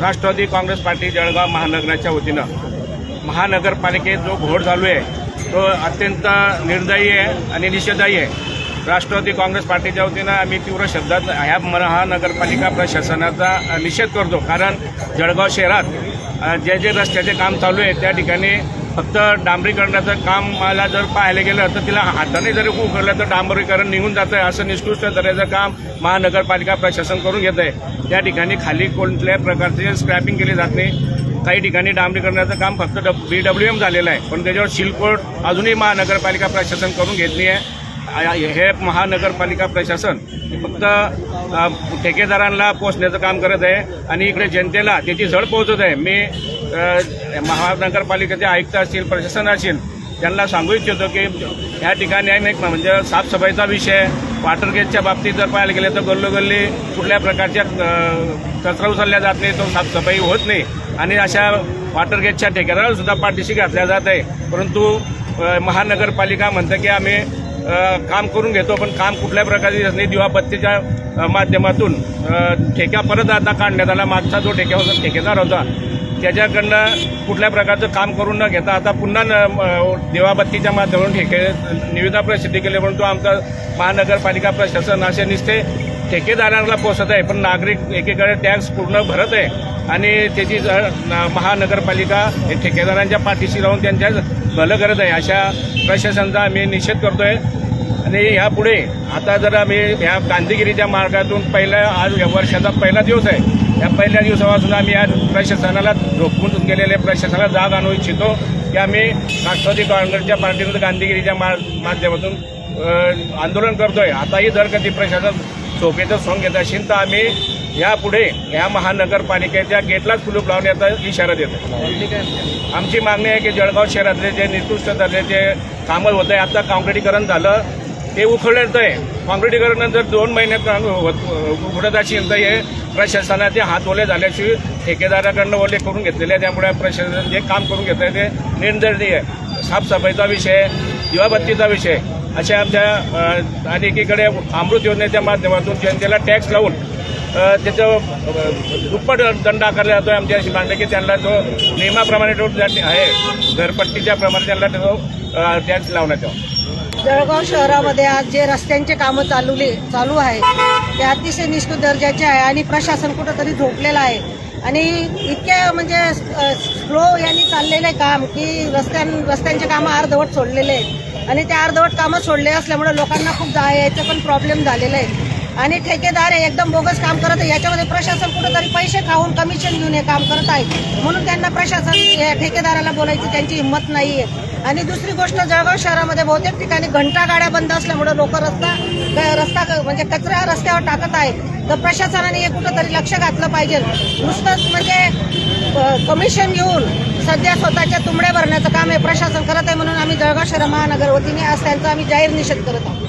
Rashtrawadi Congress party Jalgaon महानगराच्या वतीनं महानगरपालिकेत जो घोड चालू आहे तो अत्यंत निर्दयी आहे आणि निषेधायी आहे. राष्ट्रवादी काँग्रेस पार्टीच्या वतीनं आम्ही तीव्र शब्दात ह्या महानगरपालिका प्रशासनाचा निषेध करतो. कारण जळगाव शहरात जे जे रस्त्याचे काम चालू आहे त्या ठिकाणी फक्त डांबरीकरणाचं काम मला जर पाहायला गेलं तर तिला हाताने जरी उकरलं तर डांबरीकरण निघून जातं आहे असं निष्कृष्ट दर्जाचं काम महानगरपालिका प्रशासन करून घेत आहे त्या ठिकाणी खाली कोणत्याही प्रकारचे स्क्रॅपिंग केली जात नाही. काही ठिकाणी डांबरीकरणाचं काम फक्त बी डब्ल्यू एम झालेलं आहे. पण त्याच्यावर शिलकोट अजूनही महानगरपालिका प्रशासन करून घेतली आहे हे महानगरपालिका प्रशासन फक्त ठेकेदारांना पोचण्याचं काम करत आहे. आणि इकडे जनतेला त्याची झळ पोहोचत आहे. मी महानगरपालिकेचे आयुक्त असतील प्रशासन असेल त्यांना सांगू इच्छितो की ह्या ठिकाणी आहे एक म्हणजे साफसफाईचा विषय वॉटर गेटच्या बाबतीत जर पाहायला गेलं तर गल्लोगल्ली कुठल्या प्रकारच्या कचरा उचलल्या जात नाही तो साफसफाई होत नाही. आणि अशा वॉटर गेटच्या ठेकेदाराला सुद्धा पाठीशी घातल्या जात आहे. परंतु महानगरपालिका म्हणतं की आम्ही काम करून घेतो पण काम कुठल्या प्रकारची नाही. दिवाबत्तीच्या माध्यमातून ठेक्या परत आता काढण्यात आला. मागचा जो ठेक्या होता ठेकेदार होता त्याच्याकडनं कुठल्या प्रकारचं काम करून न घेता आता पुन्हा न- माध्यमातून ठेके निविदा प्रसिद्धी केली परंतु आमचं महानगरपालिका प्रशासन असे निसते ठेकेदारांना पोचत आहे पण नागरिक एकीकडे टॅक्स पूर्ण भरत आहे. आणि त्याची न- महानगरपालिका हे ठेकेदारांच्या पाठीशी राहून त्यांच्या भलं करत आहे अशा प्रशासनाचा आम्ही निषेध करतोय. आणि ह्यापुढे आता जर आम्ही ह्या गांधीगिरीच्या मार्गातून पहिल्या आज वर्षाचा पहिला दिवस आहे या पहिल्या दिवसापासून आम्ही आज प्रशासनाला झोपून गेलेल्या प्रशासनाला जाग आणू इच्छितो की आम्ही राष्ट्रवादी काँग्रेसच्या पार्टीमध्ये गांधीगिरीच्या मा माध्यमातून आंदोलन करतोय. आताही जर कधी प्रशासन झोपेचं सोंग घेत असेल तर आम्ही यापुढे या महानगरपालिकेच्या गेटलाच कुलूप लावण्याचा इशारा देतो आमची मागणी आहे की जळगाव शहरातले जे निकृष्ट दर्जाचे कामं होत आहे आता काँक्रिटीकरण झालं ते उखडलं आहे काँक्रिटीकरण जर दोन महिन्यात काम होत- उघडत असेल तर हे प्रशासनाचे हात ओले झाल्याशिवाय ठेकेदाराकडनं ओले करून घेतलेले आहे. त्यामुळे प्रशासन जे काम करून घेत आहे ते निर्दयी आहे. साफसफाईचा विषय दिवाबत्तीचा विषय अशा आमच्या अ, आणि एकीकडे अमृत योजनेच्या माध्यमातून जनतेला टॅक्स लावून त्याचं दुप्पट दंड आकारला जातो आमच्या अशी मागणी की त्यांना जो नियमाप्रमाणे तो आहे घरपट्टीच्या प्रमाणे त्यांना तो टॅक्स लावण्यात यावा. जळगाव शहरामध्ये आज जे रस्त्यांचे कामं चालवले चालू आहे ते अतिशय निष्ठ दर्जाचे आहे आणि प्रशासन कुठंतरी झोपलेलं आहे. आणि इतक्या म्हणजे स्लो यांनी चाललेले काम की रस्त्यां रस्त्यांचे कामं अर्धवट सोडलेले आहेत. आणि ते अर्धवट कामं सोडले असल्यामुळे लोकांना खूप जा यायचं पण प्रॉब्लेम झालेला आहे. आणि ठेकेदार हे एकदम बोगस काम करत आहे. याच्यामध्ये प्रशासन कुठंतरी पैसे खाऊन कमिशन घेऊन हे काम करत आहे. म्हणून त्यांना प्रशासन ठेकेदाराला बोलायची त्यांची हिंमत नाही आहे. आणि दुसरी गोष्ट जळगाव शहरामध्ये बहुतेक ठिकाणी घंटा गाड्या बंद असल्यामुळे लोक रस्ता रस्ता क- म्हणजे कचरा रस्त्यावर टाकत आहेत. तर प्रशासनाने हे कुठंतरी लक्ष घातलं पाहिजे. नुसतंच म्हणजे कमिशन घेऊन सध्या स्वतःच्या तुंबड्या भरण्याचं काम हे प्रशासन करत आहे म्हणून आम्ही जळगाव शहर महानगर वतीने आज त्यांचा आम्ही जाहीर निषेध करत आहोत.